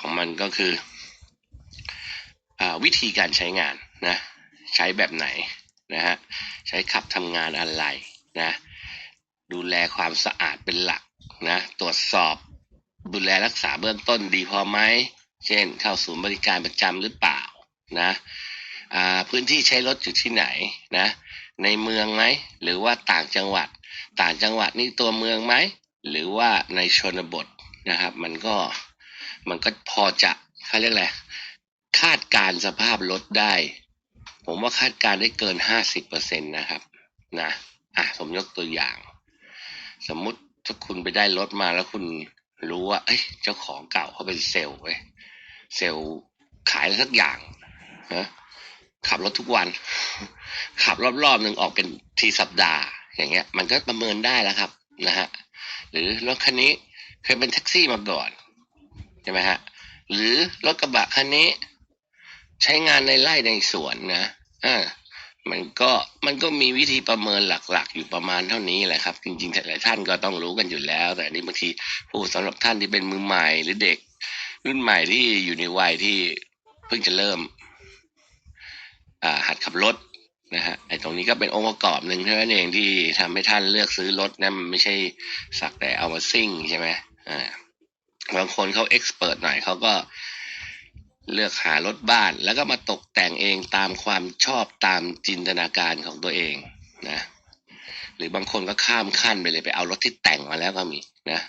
ของมันก็คืออวิธีการใช้งานนะใช้แบบไหนนะฮะใช้ขับทำงานอะไรนะดูแลความสะอาดเป็นหลักนะตรวจสอบดูแลรักษาเบื้องต้นดีพอไหมเช่น เข้าศูนย์บริการประจำหรือเปล่านะพื้นที่ใช้รถอยู่ที่ไหนนะในเมืองไหมหรือว่าต่างจังหวัด ต่างจังหวัดนี่ตัวเมืองไหมหรือว่าในชนบทนะครับ มันก็ มันก็พอจะเขาเรียกอะไรคาดการสภาพรถได้ ผมว่าคาดการได้เกินห้าสิบเปอร์เซ็นตนะครับนะอะผมยกตัวอย่าง สมมุติถ้าคุณไปได้รถมาแล้วคุณรู้ว่า เอ้ย เจ้าของเก่าเขาเป็นเซลล์เว้ยเซลล์ขายอะไรสักอย่างนะขับรถทุกวัน ขับรอบๆหนึ่งออกเป็นทีสัปดาห์ อย่างเงี้ย มันก็ประเมินได้แล้วครับนะฮะหรือรถคันนี้เคยเป็นแท็กซี่มาก่อน ใช่ไหมฮะ หรือรถกระบะคันนี้ ใช้งานในไร่ในสวนนะอ่ามันก็มันก็มีวิธีประเมินหลักๆ อยู่ประมาณเท่านี้แหละครับ จริงๆหลายท่านก็ต้องรู้กันอยู่แล้ว แต่นนี้บางทีพูดสำหรับท่านที่เป็นมือใหม่หรือเด็ก รุ่นใหม่ที่อยู่ในวัยที่เพิ่งจะเริ่มอ่าหัดขับรถนะฮะไอ้ตรงนี้ก็เป็นองค์ประกอบหนึ่งเท่านั้นเองที่ทำให้ท่านเลือกซื้อรถนะมันไม่ใช่สักแต่เอามาซิ่งใช่ไหมอ่า บางคนเขาเอ็กซ์เพรสหน่อยเขาก็เลือกหารถบ้าน แล้วก็มาตกแต่งเองตามความชอบตามจินตนาการของตัวเองนะหรือบางคนก็ข้ามขั้นไปเลยไปเอารถที่แต่งมาแล้วก็มีนะ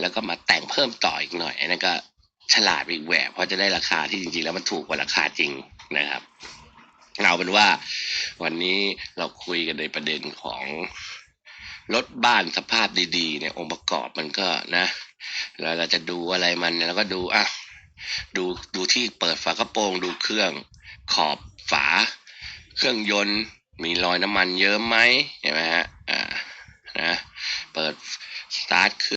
แล้วก็มาแต่งเพิ่มต่ออีกหน่อยอันนั้นก็ฉลาดอีกแบบเพราะจะได้ราคาที่จริงๆ แล้วมันถูกกว่าราคาจริงนะครับเอาเป็นว่าวันนี้เราคุยกันในประเด็นของ รถบ้านสภาพดีๆเนี่ยองค์ประกอบมันก็นะเราเราจะดูอะไรมันเนี่ยเราก็ดูอะดูดูที่เปิดฝากระโปรงดูเครื่องขอบฝา เครื่องยนต์มีรอยน้ำมันเยอะไหมใช่ไหมฮะอ่านะเปิดสตาร์ทเครื่อง